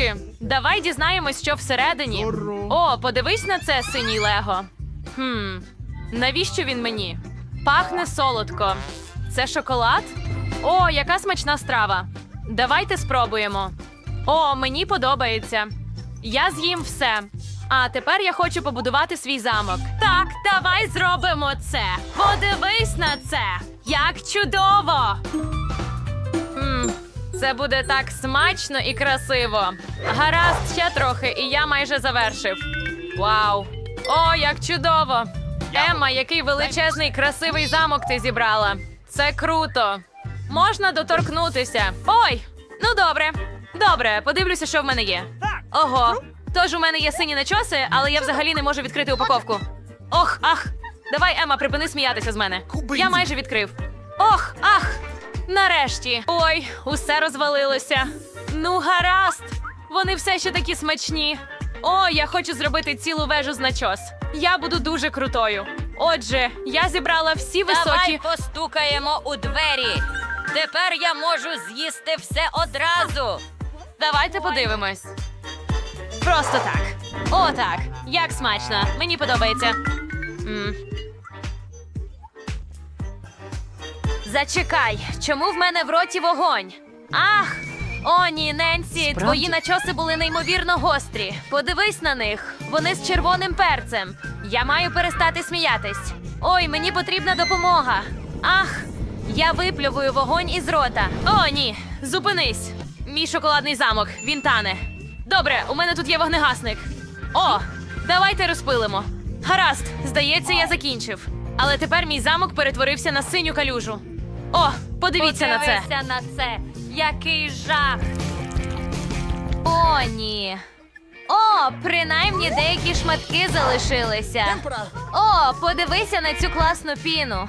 трішки. Давай дізнаємось, що всередині. О, подивись на це, синій Лего. Хм, навіщо він мені? Пахне солодко. Це шоколад? О, яка смачна страва. Давайте спробуємо. О, мені подобається. Я з'їм все. А тепер я хочу побудувати свій замок. Так, давай зробимо це. Подивись на це. Як чудово! Це буде так смачно і красиво. Гаразд, ще трохи, і я майже завершив. Вау! О, як чудово! Емма, який величезний красивий замок ти зібрала. Це круто. Можна доторкнутися. Ой, ну добре. Добре, подивлюся, що в мене є. Ого. Тож у мене є сині начоси, але я взагалі не можу відкрити упаковку. Ох, ах. Давай, Ема, припини сміятися з мене. Я майже відкрив. Ох, ах. Нарешті. Ой, усе розвалилося. Ну, гаразд. Вони все ще такі смачні. О, я хочу зробити цілу вежу з начос. Я буду дуже крутою. Отже, я зібрала всі Давай високі. постукаємо у двері. Тепер я можу з'їсти все одразу. Давайте подивимось. Просто так. О, так. Як смачно. Мені подобається. м Зачекай, чому в мене в роті вогонь? Ах! О, ні, Ненсі, твої начоси були неймовірно гострі. Подивись на них. Вони з червоним перцем. Я маю перестати сміятись. Ой, мені потрібна допомога. Ах, я виплювую вогонь із рота. О, ні, зупинись. Мій шоколадний замок, він тане. Добре, у мене тут є вогнегасник. О, давайте розпилимо. Гаразд, здається, я закінчив. Але тепер мій замок перетворився на синю калюжу. О, подивіться на це. Подивися на це. Який жах. О, ні. О, принаймні деякі шматки залишилися. О, подивися на цю класну піну.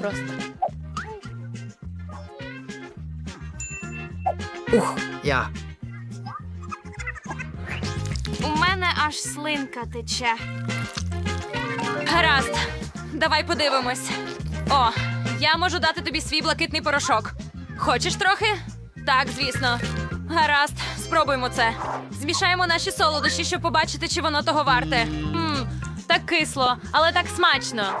Просто. Ух, я. У мене аж слинка тече. Гаразд, давай подивимось. О, я можу дати тобі свій блакитний порошок. Хочеш трохи? Так, звісно. Гаразд, спробуємо це. Змішаємо наші солодощі, щоб побачити, чи воно того варте. Мм, так кисло, але так смачно.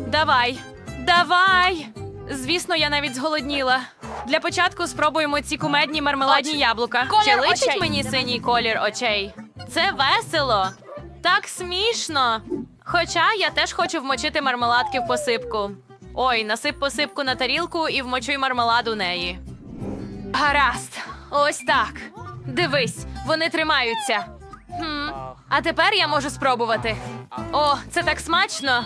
Давай. Давай. Звісно, я навіть зголодніла. Для початку спробуємо ці кумедні мармеладні яблука. Колір Чи личить очей. мені синій колір очей? Це весело. Так смішно. Хоча я теж хочу вмочити мармеладки в посипку. Ой, насип посипку на тарілку і вмочуй мармелад у неї. Гаразд, ось так. Дивись, вони тримаються. Хм. А тепер я можу спробувати. О, це так смачно.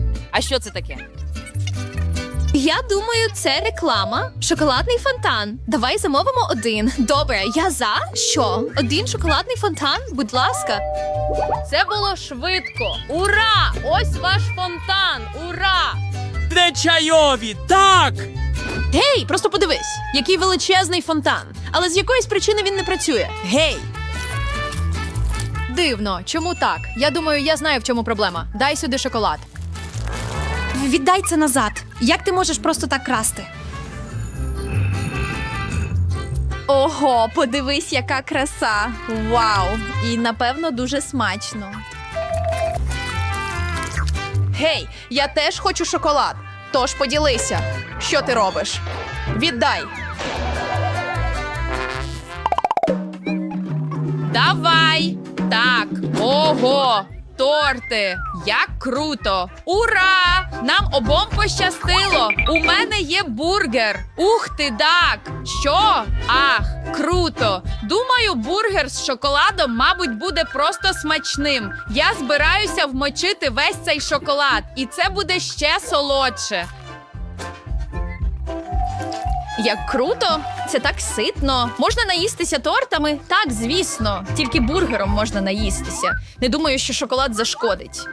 А що це таке? Я думаю, це реклама. Шоколадний фонтан. Давай замовимо один. Добре, я за. Що? Один шоколадний фонтан? Будь ласка. Це було швидко. Ура! Ось ваш фонтан! Ура! Де чайові? Так! Гей, просто подивись, який величезний фонтан. Але з якоїсь причини він не працює. Гей! Дивно, чому так? Я думаю, я знаю, в чому проблема. Дай сюди шоколад. Віддай це назад. Як ти можеш просто так красти? Ого, подивись, яка краса. Вау! І напевно дуже смачно. Гей, я теж хочу шоколад. Тож поділися. Що ти робиш? Віддай. Давай! Так, ого! Торти! Як круто! Ура! Нам обом пощастило! У мене є бургер! Ух ти так! Що? Ах, круто! Думаю, бургер з шоколадом, мабуть, буде просто смачним. Я збираюся вмочити весь цей шоколад, і це буде ще солодше. Як круто! Це так ситно. Можна наїстися тортами? Так, звісно. Тільки бургером можна наїстися. Не думаю, що шоколад зашкодить.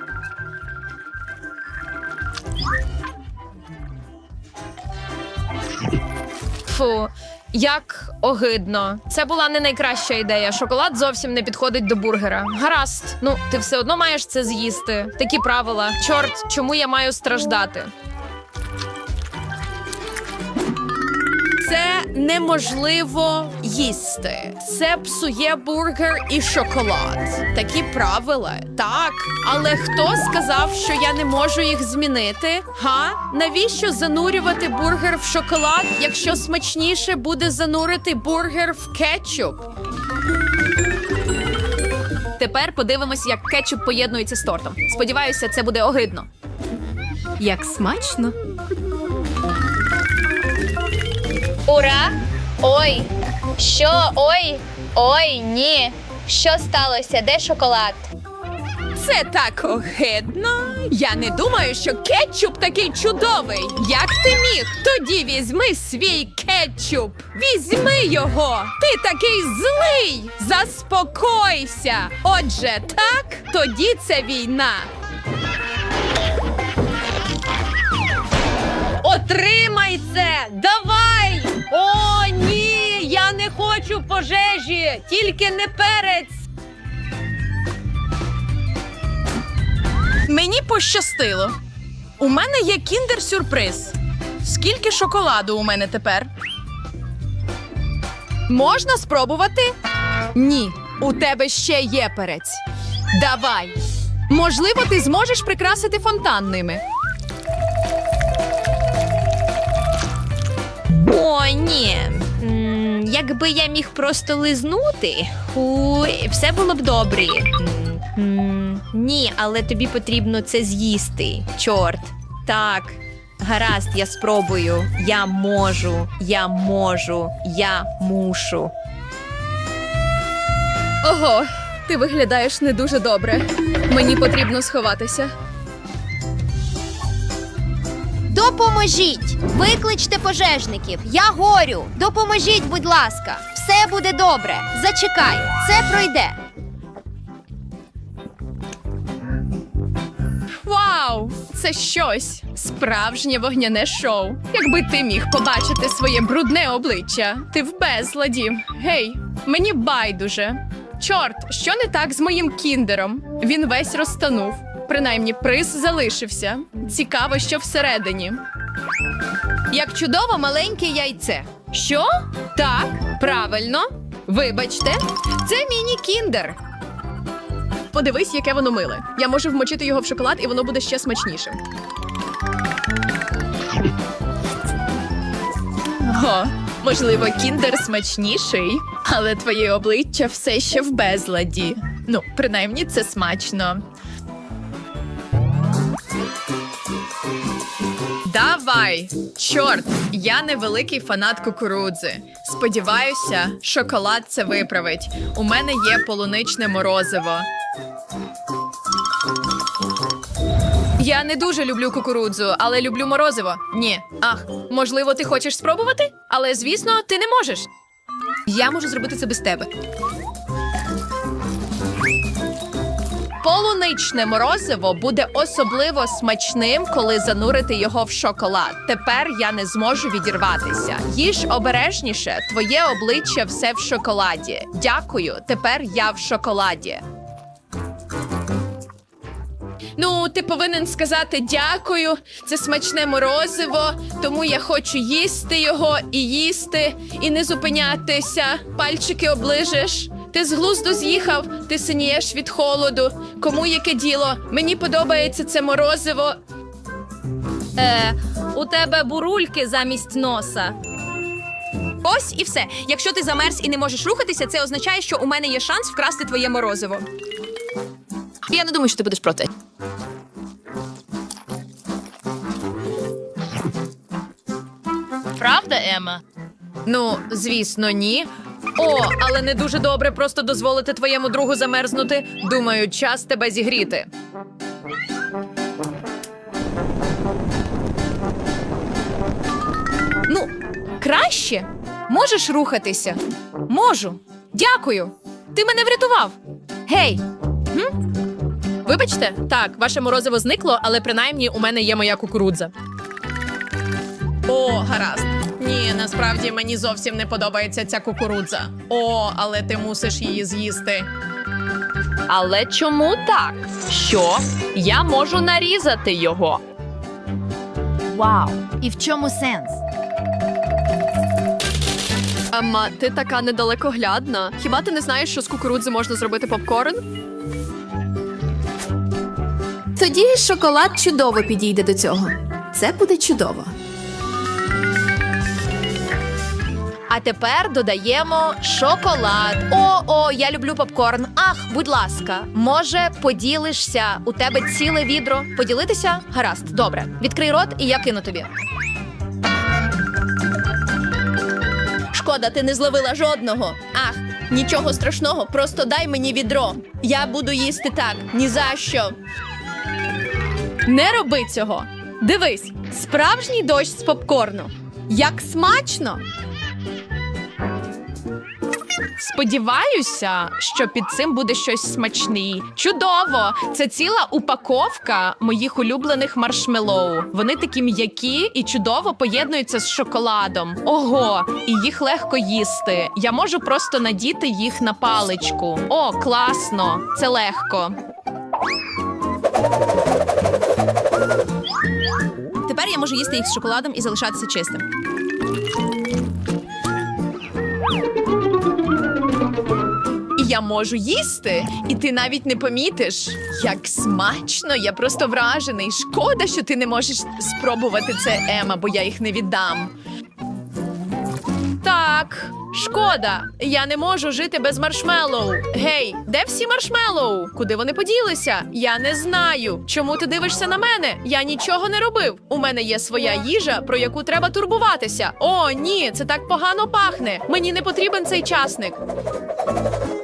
Фу, як огидно. Це була не найкраща ідея. Шоколад зовсім не підходить до бургера. Гаразд, ну ти все одно маєш це з'їсти. Такі правила. Чорт, чому я маю страждати? Неможливо їсти. Це псує бургер і шоколад. Такі правила, так. Але хто сказав, що я не можу їх змінити? Га? Навіщо занурювати бургер в шоколад, якщо смачніше буде занурити бургер в кетчуп? Тепер подивимось, як кетчуп поєднується з тортом. Сподіваюся, це буде огидно. Як смачно. Ура! Ой! Що? Ой! Ой, ні! Що сталося? Де шоколад? Це так огидно. Я не думаю, що кетчуп такий чудовий. Як ти міг? Тоді візьми свій кетчуп. Візьми його. Ти такий злий. Заспокойся. Отже, так, тоді це війна. Отримай це! Давай! О, ні! Я не хочу пожежі! Тільки не перець! Мені пощастило. У мене є кіндер-сюрприз. Скільки шоколаду у мене тепер? Можна спробувати? Ні, у тебе ще є перець. Давай. Можливо, ти зможеш прикрасити фонтан ними. О, ні. Якби я міг просто лизнути, у, все було б добре. Ні, але тобі потрібно це з'їсти. Чорт. Так. Гаразд, я спробую. Я можу, я можу, я мушу. Ого, ти виглядаєш не дуже добре. Мені потрібно сховатися. Допоможіть! Викличте пожежників! Я горю! Допоможіть, будь ласка! Все буде добре! Зачекай! Це пройде! Вау! Це щось справжнє вогняне шоу. Якби ти міг побачити своє брудне обличчя, ти в безладі. Гей, мені байдуже. Чорт, що не так з моїм кіндером? Він весь розтанув. Принаймні, приз залишився. Цікаво, що всередині. Як чудово маленьке яйце. Що? Так, правильно. Вибачте, це міні-кіндер. Подивись, яке воно миле. Я можу вмочити його в шоколад, і воно буде ще смачнішим. О, можливо, кіндер смачніший, але твоє обличчя все ще в безладі. Ну, принаймні, це смачно. Давай! Чорт, я не великий фанат кукурудзи. Сподіваюся, шоколад це виправить. У мене є полуничне морозиво. Я не дуже люблю кукурудзу, але люблю морозиво. Ні. Ах, можливо, ти хочеш спробувати? Але звісно, ти не можеш. Я можу зробити це без тебе. Полуничне морозиво буде особливо смачним, коли занурити його в шоколад. Тепер я не зможу відірватися. Їж обережніше, твоє обличчя все в шоколаді. Дякую. Тепер я в шоколаді. Ну, ти повинен сказати дякую. Це смачне морозиво, тому я хочу їсти його і їсти, і не зупинятися. Пальчики оближеш. Ти з глузду з'їхав, ти синієш від холоду. Кому яке діло? Мені подобається це морозиво. Е, у тебе бурульки замість носа. Ось і все. Якщо ти замерз і не можеш рухатися, це означає, що у мене є шанс вкрасти твоє морозиво. Я не думаю, що ти будеш проти. Правда, Ема? Ну, звісно, ні. О, але не дуже добре просто дозволити твоєму другу замерзнути. Думаю, час тебе зігріти. Ну, краще. Можеш рухатися? Можу. Дякую. Ти мене врятував. Гей. Гм? Вибачте, так, ваше морозиво зникло, але принаймні у мене є моя кукурудза. О, гаразд. Ні, насправді мені зовсім не подобається ця кукурудза. О, але ти мусиш її з'їсти. Але чому так? Що? Я можу нарізати його. Вау! І в чому сенс? Ама, ти така недалекоглядна. Хіба ти не знаєш, що з кукурудзи можна зробити попкорн? Тоді шоколад чудово підійде до цього. Це буде чудово. А тепер додаємо шоколад. О, о, я люблю попкорн. Ах, будь ласка, може, поділишся? У тебе ціле відро. Поділитися? Гаразд, добре. Відкрий рот, і я кину тобі. Шкода, ти не зловила жодного. Ах, Нічого страшного, просто дай мені відро. Я буду їсти так. Ні за що. Не роби цього. Дивись, справжній дощ з попкорну. Як смачно! Сподіваюся, що під цим буде щось смачне. Чудово! Це ціла упаковка моїх улюблених маршмеллоу. Вони такі м'які і чудово поєднуються з шоколадом. Ого, і їх легко їсти. Я можу просто надіти їх на паличку. О, класно! Це легко. Тепер я можу їсти їх з шоколадом і залишатися чистим. Можу їсти, і ти навіть не помітиш. Як смачно, я просто вражений. Шкода, що ти не можеш спробувати це, Ема, бо я їх не віддам. Так, шкода, я не можу жити без маршмеллоу. Гей, де всі маршмеллоу? Куди вони поділися? Я не знаю. Чому ти дивишся на мене? Я нічого не робив. У мене є своя їжа, про яку треба турбуватися. О, ні, це так погано пахне. Мені не потрібен цей часник.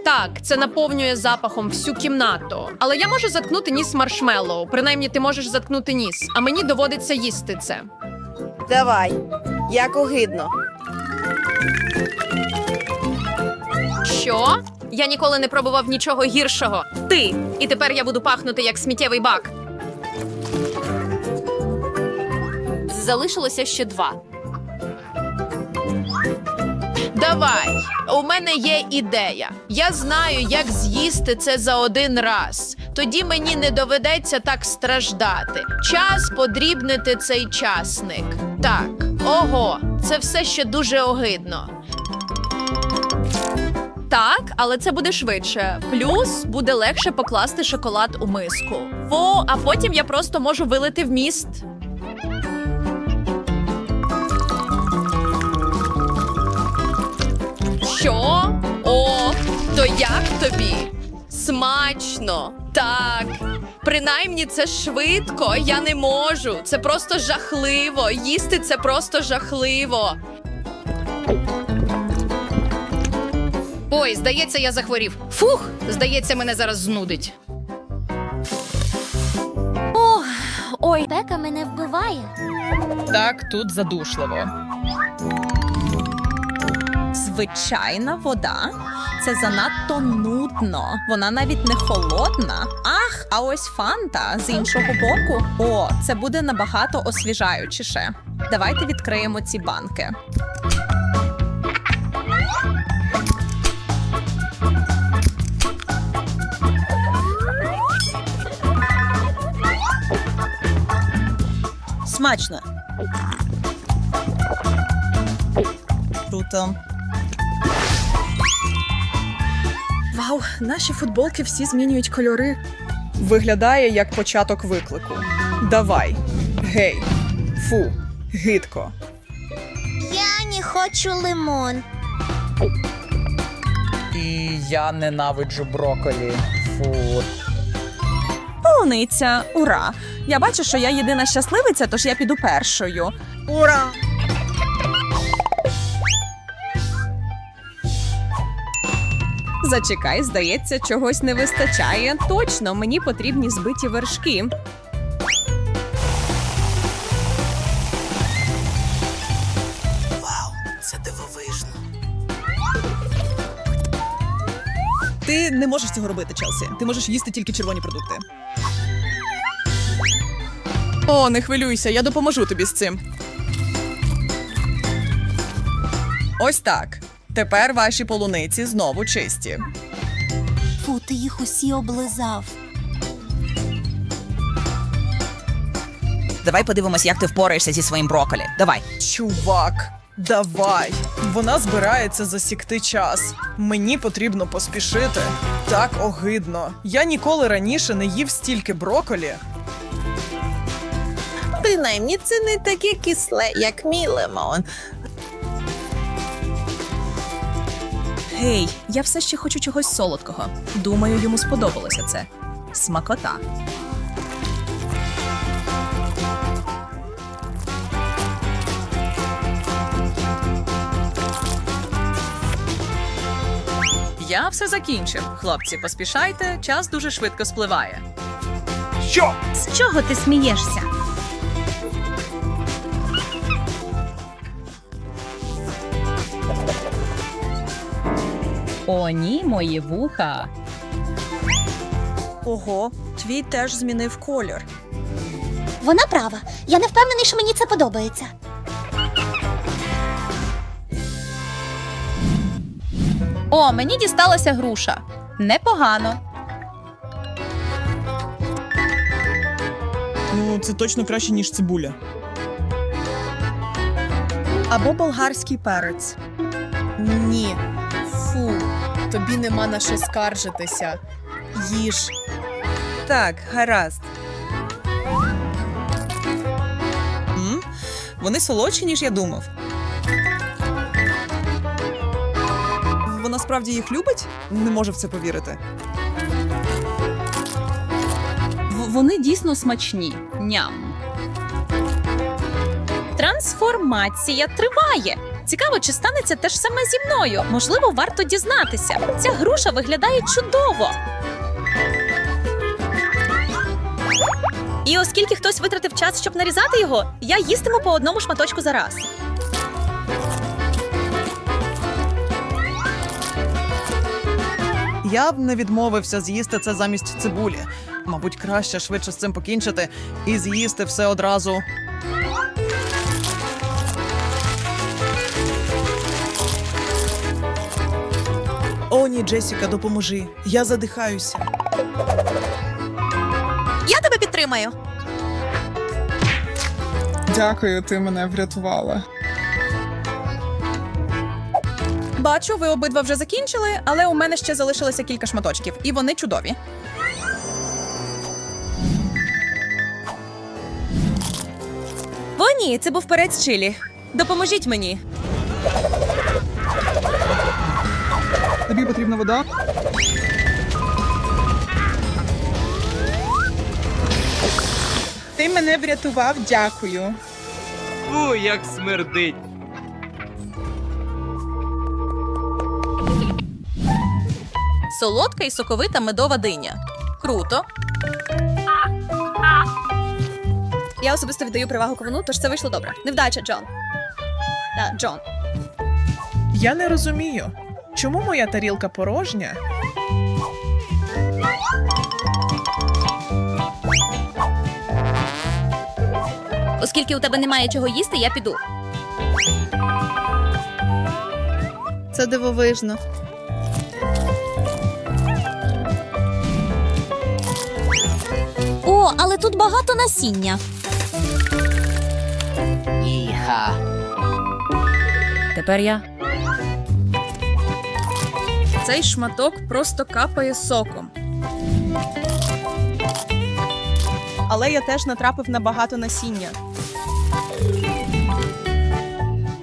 Так, це наповнює запахом всю кімнату. Але я можу заткнути ніс маршмеллоу. Принаймні, ти можеш заткнути ніс, а мені доводиться їсти це. Давай, як огидно. Що? Я ніколи не пробував нічого гіршого. Ти. І тепер я буду пахнути як сміттєвий бак. Залишилося ще два. Давай, у мене є ідея. Я знаю, як з'їсти це за один раз. Тоді мені не доведеться так страждати. Час подрібнити цей часник. Так, ого, це все ще дуже огидно. Так, але це буде швидше. Плюс буде легше покласти шоколад у миску. О, а потім я просто можу вилити в міст. Що? О, то як тобі? Смачно. Так. Принаймні це швидко. Я не можу. Це просто жахливо. Їсти це просто жахливо. Ой, здається, я захворів. Фух, здається, мене зараз знудить. Ой, пека мене вбиває. Так, тут задушливо. Звичайна вода. Це занадто нудно. Вона навіть не холодна. Ах, а ось фанта з іншого боку. О, це буде набагато освіжаючіше. Давайте відкриємо ці банки. Смачно. Круто. Вау, наші футболки всі змінюють кольори. Виглядає як початок виклику. Давай. Гей. Фу. Гидко. Я не хочу лимон. І я ненавиджу броколі. Фу. Полуниця, ура! Я бачу, що я єдина щасливиця, тож я піду першою. Ура! Зачекай, здається, чогось не вистачає. Точно, мені потрібні збиті вершки. Вау, Це дивовижно. Ти не можеш цього робити, Челсі. Ти можеш їсти тільки червоні продукти. О, не хвилюйся, я допоможу тобі з цим. Ось так. Тепер ваші полуниці знову чисті. Фу, ти їх усі облизав. Давай подивимось, як ти впораєшся зі своїм броколі. Давай. Чувак, давай. Вона збирається засікти час. Мені потрібно поспішити. Так огидно. Я ніколи раніше не їв стільки броколі. Принаймні, це не таке кисле, як мій лимон. Гей, я все ще хочу чогось солодкого. Думаю, йому сподобалося це. Смакота. Я все закінчив. Хлопці, поспішайте, час дуже швидко спливає. Що? З чого ти смієшся? О, ні, мої вуха. Ого, твій теж змінив колір. Вона права. Я не впевнений, що мені це подобається. О, мені дісталася груша. Непогано. Ну, це точно краще, ніж цибуля. Або болгарський перець. Ні. Тобі нема на що скаржитися. Їж. Так, гаразд. М? Вони солодші, ніж я думав. Вона справді їх любить? Не можу в це повірити. В- вони дійсно смачні. Ням. Трансформація триває. Цікаво, чи станеться те ж саме зі мною. Можливо, варто дізнатися. Ця груша виглядає чудово. І оскільки хтось витратив час, щоб нарізати його, я їстиму по одному шматочку за раз. Я б не відмовився з'їсти це замість цибулі. Мабуть, краще швидше з цим покінчити і з'їсти все одразу. О, ні, Джесіка, допоможи. Я задихаюся. Я тебе підтримаю. Дякую, ти мене врятувала. Бачу, ви обидва вже закінчили, але у мене ще залишилося кілька шматочків, і вони чудові. О, ні, це був перець чилі. Допоможіть мені. Тобі потрібна вода? Ти мене врятував, дякую. Фу, як смердить. Солодка і соковита медова диня. Круто. Я особисто віддаю перевагу ковуну, тож це вийшло добре. Невдача, Джон. Так, Джон. Я не розумію, чому моя тарілка порожня? Оскільки у тебе немає чого їсти, я піду. Це дивовижно. О, але тут багато насіння. Тепер я. Цей шматок просто капає соком. Але я теж натрапив на багато насіння.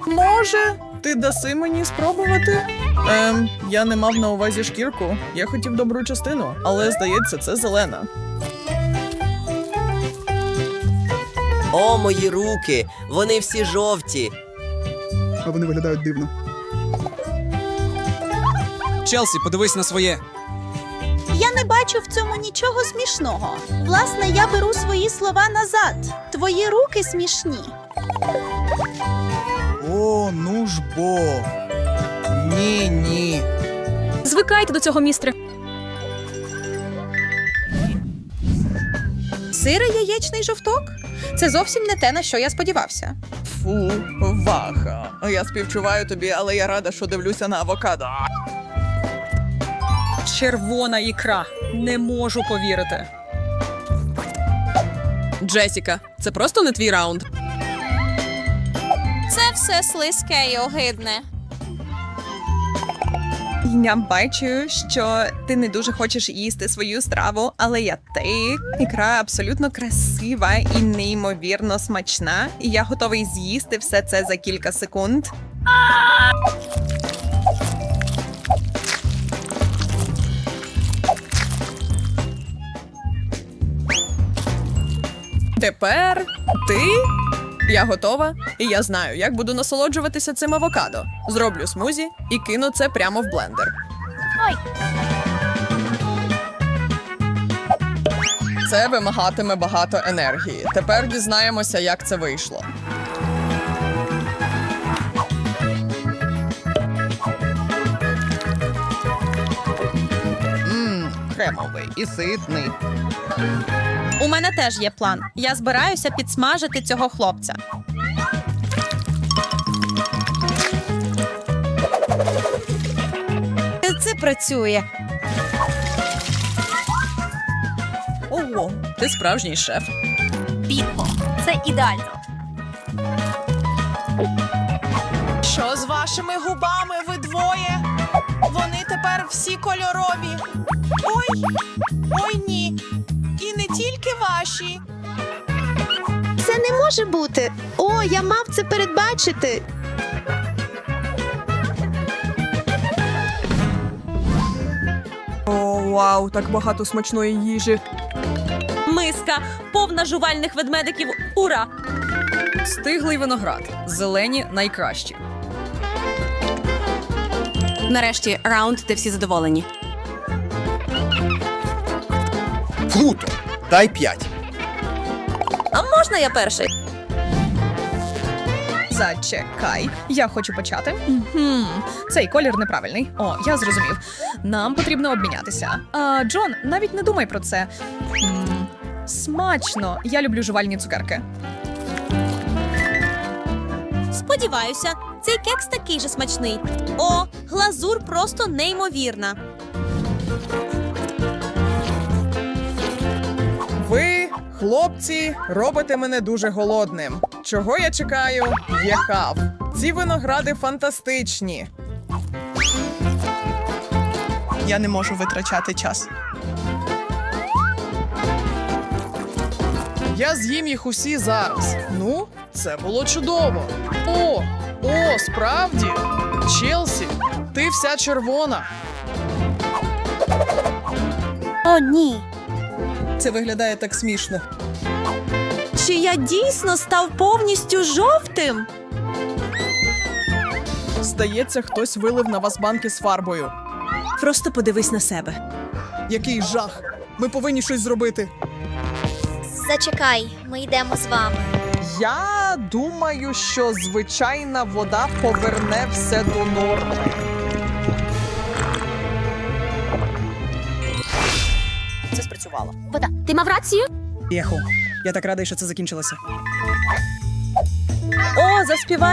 Може, ти даси мені спробувати? Ем, я не мав на увазі шкірку. Я хотів добру частину, але здається, це зелена. О, мої руки! Вони всі жовті. А вони виглядають дивно. Челсі, подивись на своє. Я не бачу в цьому нічого смішного. Власне, я беру свої слова назад. Твої руки смішні. О, ну ж бо. Ні, ні. Звикайте до цього, містре. Сирий яєчний жовток? Це зовсім не те, на що я сподівався. Фу, ваха. Я співчуваю тобі, але я рада, що дивлюся на авокадо. Червона ікра. Не можу повірити. Джесіка, це просто не твій раунд. Це все слизьке і огидне. Я бачу, що ти не дуже хочеш їсти свою страву, але я ти. Ікра абсолютно красива і неймовірно смачна. І я готовий з'їсти все це за кілька секунд. Тепер ти. Я готова, і я знаю, як буду насолоджуватися цим авокадо. Зроблю смузі і кину це прямо в блендер. Це вимагатиме багато енергії. Тепер дізнаємося, як це вийшло. Мм, кремовий і ситний. У мене теж є план. Я збираюся підсмажити цього хлопця. Це працює. Ого, ти справжній шеф. Бінго. Це ідеально. Що з вашими губами ви двоє? Вони тепер всі кольорові. Ой, ой ні. І не тільки ваші. Це не може бути. О, я мав це передбачити. О, вау, так багато смачної їжі. Миска, повна жувальних ведмедиків. Ура! Стиглий виноград. Зелені найкращі. Нарешті раунд, де всі задоволені. Круто! Дай п'ять. Можна я перший? Зачекай, я хочу почати. Мгм. Цей колір неправильний. О, я зрозумів. Нам потрібно обмінятися. А, Джон, навіть не думай про це. М, смачно. Я люблю жувальні цукерки. Сподіваюся, цей кекс такий же смачний. О, глазур просто неймовірна. Хлопці, робите мене дуже голодним. Чого я чекаю? Є хав. Ці виногради фантастичні. Я не можу витрачати час. Я з'їм їх усі зараз. Ну, це було чудово. О, о, справді. Челсі, ти вся червона. О, ні. Це виглядає так смішно. Чи я дійсно став повністю жовтим? Здається, хтось вилив на вас банки з фарбою. Просто подивись на себе. Який жах! Ми повинні щось зробити. Зачекай, ми йдемо з вами. Я думаю, що звичайна вода поверне все до норми. Це спрацювало. Вода, ти мав рацію? Єху, я так радий, що це закінчилося. О, заспівай.